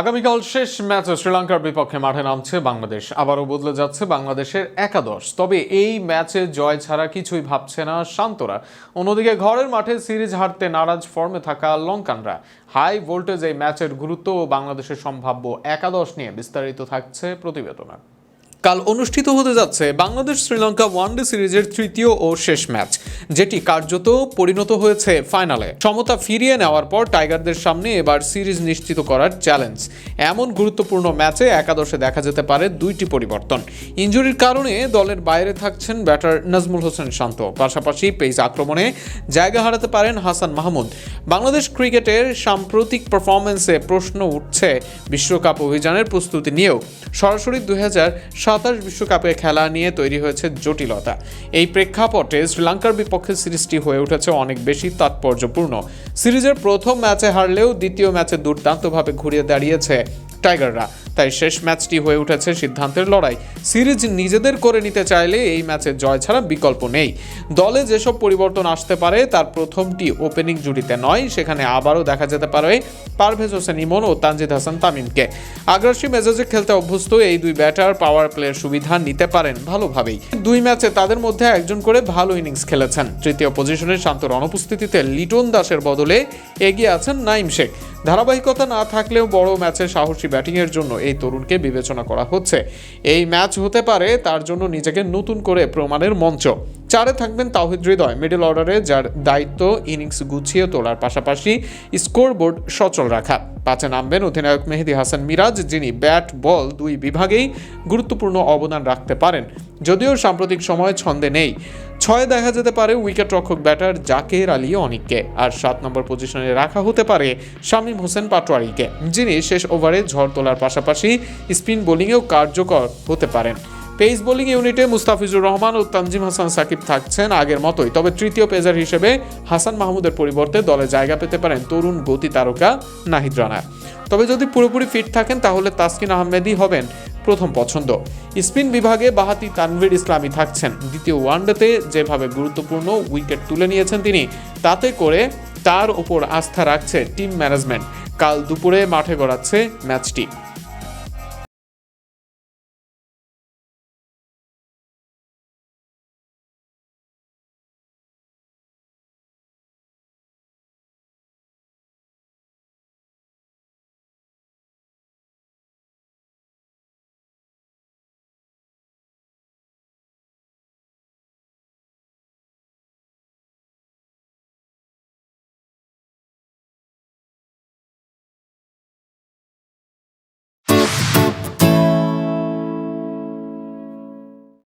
আগামীকাল শেষ ম্যাচে শ্রীলঙ্কার বিপক্ষে মাঠে নামছে বাংলাদেশ। আবারও বদলে যাচ্ছে বাংলাদেশের একাদশ। তবে এই ম্যাচে জয় ছাড়া কিছুই ভাবছে না শান্তরা। অন্যদিকে ঘরের মাঠে সিরিজ হারতে নারাজ ফর্মে থাকা লঙ্কানরা। হাই ভোল্টেজ এই ম্যাচের গুরুত্ব ও বাংলাদেশের সম্ভাব্য একাদশ নিয়ে বিস্তারিত থাকছে প্রতিবেদনা। কাল অনুষ্ঠিত হতে যাচ্ছে বাংলাদেশ শ্রীলঙ্কা ওয়ানডে সিরিজের তৃতীয় ও শেষ ম্যাচ, যেটি কার্যত পরিণত হয়েছে ফাইনালে। সমতা ফিরিয়ে নেওয়ার পর টাইগারদের সামনে এবার সিরিজ নিশ্চিত করার চ্যালেঞ্জ। এমন গুরুত্বপূর্ণ ম্যাচে একাদশে দেখা যেতে পারে দুইটি পরিবর্তন। ইঞ্জুরির কারণে দলের বাইরে থাকছেন ব্যাটার নাজমুল হোসেন শান্ত। পাশাপাশি পেস আক্রমণে জায়গা হারাতে পারেন হাসান মাহমুদ। বাংলাদেশ ক্রিকেটের সাম্প্রতিক পারফরমেন্সে প্রশ্ন উঠছে, বিশ্বকাপ অভিযানের প্রস্তুতি নিয়েও। সরাসরি দুই হাজার সাতাশ বিশ্বকাপে খেলা নিয়ে তৈরি হয়েছে জটিলতা। এই প্রেক্ষাপটে শ্রীলঙ্কার বিপক্ষে সিরিজটি হয়ে উঠেছে অনেক বেশি তাৎপর্যপূর্ণ। সিরিজের প্রথম ম্যাচে হারলেও দ্বিতীয় ম্যাচে দুর্দান্তভাবে ঘুরিয়ে দাঁড়িয়েছে টাইগাররা। তাই শেষ ম্যাচটি হয়ে উঠেছে সিদ্ধান্তের লড়াই। সিরিজ নিজেদের করে নিতে চাইলে এই ম্যাচে জয় ছাড়া বিকল্প নেই। দলে যেসব পরিবর্তন আসতে পারে, তার প্রথমটি ওপেনিং জুটিতে নয়, সেখানে আবারও দেখা যেতে পারে পারভেজ হোসেন ইমন ও তানজিদ হাসান তামিমকে। আগ্রাসী মেজাজে খেলতে অভ্যস্ত এই দুই ব্যাটার পাওয়ার প্লের সুবিধা নিতে পারেন ভালোভাবেই। দুই ম্যাচে তাদের মধ্যে একজন করে ভালো ইনিংস খেলেছেন। তৃতীয় পজিশনে শান্তর অনুপস্থিতিতে লিটন দাসের বদলে এগিয়ে আছেন নাইম শেখ। ধারাবাহিকতা না থাকলেও বড় ম্যাচে সাহসী ব্যাটিংয়ের জন্য এই তরুণকে বিবেচনা করা হচ্ছে। এই ম্যাচ হতে পারে তার জন্য নিজেকে নতুন করে প্রমাণের মঞ্চ। চারে থাকবেন তাহিদ হৃদয়, মিডল অর্ডারে যার দায়িত্ব ইনিংস গুছিয়ে তোলার পাশাপাশি স্কোরবোর্ড সচল রাখা। পাঁচে নামবেন অধিনায়ক মেহেদি হাসান মিরাজ, যিনি ব্যাট, বল দুই বিভাগেই গুরুত্বপূর্ণ অবদান রাখতে পারেন। যদিও সাম্প্রতিক সময় ছন্দে নেই। ছয়ে দেখা যেতে পারে উইকেট রক্ষক ব্যাটার জাকের আলী অনিককে। আর সাত নম্বর পজিশনে রাখা হতে পারে শামীম হোসেন পাটোয়ারিকে, যিনি শেষ ওভারে ঝড় তোলার পাশাপাশি স্পিন বোলিংয়েও কার্যকর হতে পারেন। পেস বোলিং ইউনিটে মুস্তাফিজুর রহমান ও তানজিম হাসান সাকিব থাকছেন আগের মতোই। তবে তৃতীয় পেজার হিসেবে হাসান মাহমুদের পরিবর্তে দলে জায়গা পেতে পারেন তরুণ গতি তারকা নাহিদ রানা। তবে যদি পুরোপুরি ফিট থাকেন, তাহলে তাসকিন আহমেদই হবেন প্রথম পছন্দ। স্পিন বিভাগে বাহাতি তানভীর ইসলামী থাকছেন। দ্বিতীয় ওয়ানডেতে যেভাবে গুরুত্বপূর্ণ উইকেট তুলে নিয়েছেন তিনি, তাতে করে তার ওপর আস্থা রাখছে টিম ম্যানেজমেন্ট। কাল দুপুরে মাঠে গড়াচ্ছে ম্যাচটি।